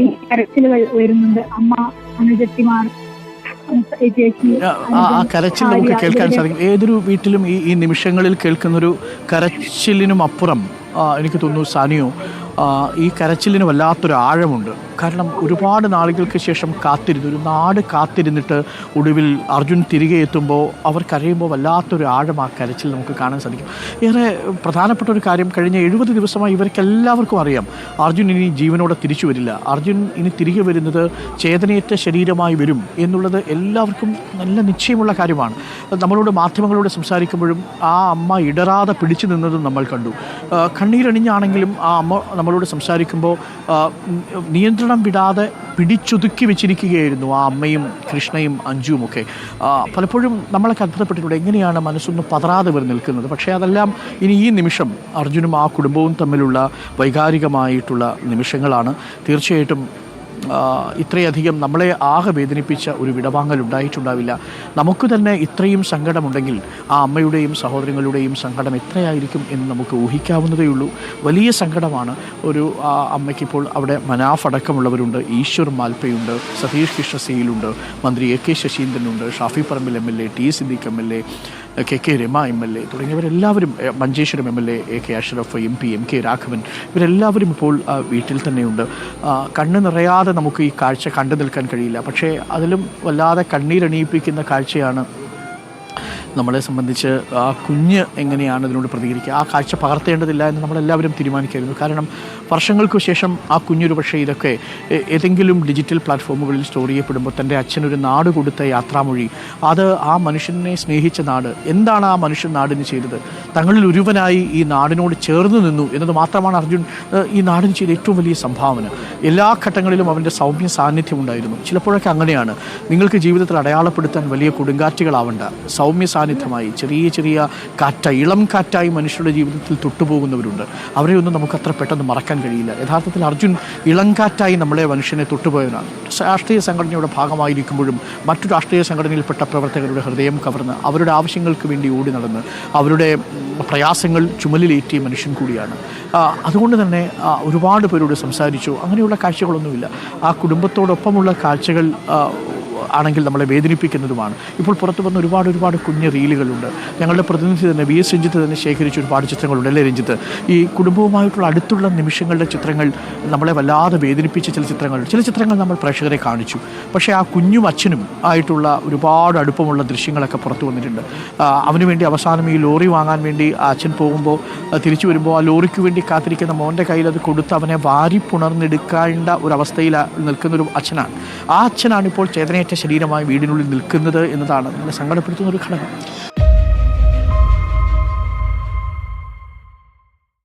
കരച്ചിലുകൾ ഉയരുന്നുണ്ട് അമ്മ അനുജത്തിമാർ ആ, കരച്ചിൽ നമുക്ക് കേൾക്കാൻ സാധിക്കും. ഏതൊരു വീട്ടിലും ഈ ഈ നിമിഷങ്ങളിൽ കേൾക്കുന്നൊരു കരച്ചിലിനും അപ്പുറം എനിക്ക് തോന്നുന്നു സാനിയോ ഈ കരച്ചിലിന് വല്ലാത്തൊരു ആഴമുണ്ട്. കാരണം ഒരുപാട് നാളുകൾക്ക് ശേഷം കാത്തിരുന്നു. ഒരു നാട് കാത്തിരുന്നിട്ട് ഒടുവിൽ അർജുൻ തിരികെ എത്തുമ്പോൾ അവർ കരയുമ്പോൾ വല്ലാത്തൊരു ആഴം ആ കരച്ചിൽ നമുക്ക് കാണാൻ സാധിക്കും. ഏറെ പ്രധാനപ്പെട്ട ഒരു കാര്യം കഴിഞ്ഞ എഴുപത് ദിവസമായി ഇവർക്കെല്ലാവർക്കും അറിയാം. അർജുൻ ഇനി ജീവനോടെ തിരിച്ചു വരില്ല. അർജുൻ ഇനി തിരികെ വരുന്നത് ചേതനയേറ്റ ശരീരമായി വരും എന്നുള്ളത് എല്ലാവർക്കും നല്ല നിശ്ചയമുള്ള കാര്യമാണ്. നമ്മളോട് മാധ്യമങ്ങളോട് സംസാരിക്കുമ്പോഴും ആ അമ്മ ഇടറാതെ പിടിച്ചു നിന്നതും നമ്മൾ കണ്ടു. കണ്ണീരണിഞ്ഞാണെങ്കിലും ആ അമ്മ നമ്മളോട് സംസാരിക്കുമ്പോൾ നിയന്ത്രണം വിടാതെ പിടിച്ചൊതുക്കി വെച്ചിരിക്കുകയായിരുന്നു ആ അമ്മയും കൃഷ്ണയും അഞ്ജുവും ഒക്കെ. പലപ്പോഴും നമ്മളൊക്കെ അത്ഭുതപ്പെട്ടിട്ടുണ്ട് എങ്ങനെയാണ് മനസ്സൊന്ന് പതറാതെ വരെ നിൽക്കുന്നത്. പക്ഷേ അതെല്ലാം ഇനി ഈ നിമിഷം അർജുനും ആ കുടുംബവും തമ്മിലുള്ള വൈകാരികമായിട്ടുള്ള നിമിഷങ്ങളാണ്. തീർച്ചയായിട്ടും ഇത്രയധികം നമ്മളെ ആകെ വേദനിപ്പിച്ച ഒരു വിടവാങ്ങൽ ഉണ്ടായിട്ടുണ്ടാവില്ല. നമുക്ക് തന്നെ ഇത്രയും സങ്കടമുണ്ടെങ്കിൽ ആ അമ്മയുടെയും സഹോദരങ്ങളുടെയും സങ്കടം എത്രയായിരിക്കും എന്ന് നമുക്ക് ഊഹിക്കാവുന്നതേ ഉള്ളൂ. വലിയ സങ്കടമാണ്. ഒരു അമ്മയ്ക്കിപ്പോൾ അവിടെ മനാഫ് അടക്കമുള്ളവരുണ്ട്. ഈശ്വർ മാൽപ്പയുണ്ട്. സതീഷ് കൃഷ്ണ സിയിലുണ്ട് മന്ത്രി A K ശശീന്ദ്രനുണ്ട്. Shafi Parambil M L A T Siddique M L A K K Rama M L A തുടങ്ങിയവരെല്ലാവരും Manjeshwaram M L A A K Ashraf M P M K Raghavan ഇവരെല്ലാവരും ഇപ്പോൾ വീട്ടിൽ തന്നെയുണ്ട്. കണ്ണ് നിറയാതെ നമുക്ക് ഈ കാഴ്ച കണ്ടു നിൽക്കാൻ കഴിയില്ല. പക്ഷേ അതിലും വല്ലാതെ കണ്ണീരണിയിപ്പിക്കുന്ന കാഴ്ചയാണ് നമ്മളെ സംബന്ധിച്ച് ആ കുഞ്ഞ് എങ്ങനെയാണ് ഇതിനോട് പ്രതികരിക്കുക? ആ കാഴ്ച പകർത്തേണ്ടതില്ല എന്ന് നമ്മളെല്ലാവരും തീരുമാനിക്കായിരുന്നു. കാരണം വർഷങ്ങൾക്ക് ശേഷം ആ കുഞ്ഞൊരു പക്ഷേ ഇതൊക്കെ ഏതെങ്കിലും ഡിജിറ്റൽ പ്ലാറ്റ്ഫോമുകളിൽ സ്റ്റോർ ചെയ്യപ്പെടുമ്പോൾ തന്റെ അച്ഛനൊരു നാട് കൊടുത്ത യാത്രാമൊഴി. അത് ആ മനുഷ്യനെ സ്നേഹിച്ച നാട്. എന്താണ് ആ മനുഷ്യൻ നാടിന് ചെയ്തത്? തങ്ങളിൽ ഒരുവനായി ഈ നാടിനോട് ചേർന്ന് നിന്നു എന്നത് മാത്രമാണ് അർജുൻ ഈ നാടിന് ചെയ്ത ഏറ്റവും വലിയ സംഭാവന. എല്ലാ ഘട്ടങ്ങളിലും അവന്റെ സൗമ്യ സാന്നിധ്യം ഉണ്ടായിരുന്നു. ചിലപ്പോഴൊക്കെ അങ്ങനെയാണ്. നിങ്ങൾക്ക് ജീവിതത്തിൽ അടയാളപ്പെടുത്താൻ വലിയ കൊടുങ്കാറ്റുകളാവണ്ട. സൗമ്യ സാന്നിധ്യമായി ചെറിയ ചെറിയ കാറ്റ ഇളം കാറ്റായി മനുഷ്യരുടെ ജീവിതത്തിൽ തൊട്ടുപോകുന്നവരുണ്ട്. അവരെ ഒന്നും നമുക്ക് അത്ര പെട്ടെന്ന് മറക്കാൻ കഴിയില്ല. യഥാർത്ഥത്തിൽ അർജുൻ ഇളം കാറ്റായി നമ്മളെ മനുഷ്യനെ തൊട്ടുപോയവനാണ്. രാഷ്ട്രീയ സംഘടനയുടെ ഭാഗമായിരിക്കുമ്പോഴും മറ്റു രാഷ്ട്രീയ സംഘടനയിൽപ്പെട്ട പ്രവർത്തകരുടെ ഹൃദയം കവർന്ന് അവരുടെ ആവശ്യങ്ങൾക്ക് വേണ്ടി ഓടി നടന്ന് അവരുടെ പ്രയാസങ്ങൾ ചുമലിലേറ്റിയ മനുഷ്യൻ കൂടിയാണ്. അതുകൊണ്ട് തന്നെ ഒരുപാട് പേരോട് സംസാരിച്ചു. അങ്ങനെയുള്ള കാഴ്ചകളൊന്നുമില്ല. ആ കുടുംബത്തോടൊപ്പമുള്ള കാഴ്ചകൾ ആണെങ്കിൽ നമ്മളെ വേദനിപ്പിക്കുന്നതുമാണ്. ഇപ്പോൾ പുറത്തു വന്ന ഒരുപാട് ഒരുപാട് കുഞ്ഞ് റീലുകളുണ്ട്. ഞങ്ങളുടെ പ്രതിനിധി തന്നെ വി എസ് രഞ്ജിത്ത് തന്നെ ശേഖരിച്ച ഒരുപാട് ചിത്രങ്ങളുണ്ട് അല്ലേ രഞ്ജിത്ത്? ഈ കുടുംബവുമായിട്ടുള്ള അടുത്തുള്ള നിമിഷങ്ങളുടെ ചിത്രങ്ങൾ നമ്മളെ വല്ലാതെ വേദനിപ്പിച്ച ചില ചിത്രങ്ങൾ ചില ചിത്രങ്ങൾ നമ്മൾ പ്രേക്ഷകരെ കാണിച്ചു. പക്ഷേ ആ കുഞ്ഞും അച്ഛനും ആയിട്ടുള്ള ഒരുപാട് അടുപ്പമുള്ള ദൃശ്യങ്ങളൊക്കെ പുറത്തു വന്നിട്ടുണ്ട്. അവന് വേണ്ടി അവസാനം ഈ ലോറി വാങ്ങാൻ വേണ്ടി അച്ഛൻ പോകുമ്പോൾ തിരിച്ചു വരുമ്പോൾ ആ ലോറിക്ക് വേണ്ടി കാത്തിരിക്കുന്ന മോന്റെ കയ്യിൽ അത് കൊടുത്ത് അവനെ വാരി പുണർന്നെടുക്കേണ്ട ഒരു അവസ്ഥയിൽ നിൽക്കുന്ന ഒരു അച്ഛനാണ്. ആ അച്ഛനാണ് ഇപ്പോൾ ചേതനയേറ്റ ശരീരമായി വീടിനുള്ളിൽ നിൽക്കുന്നത് എന്നതാണ്. നമ്മളെ സങ്കടപ്പെടുത്തുന്ന ഒരു ഘടകം.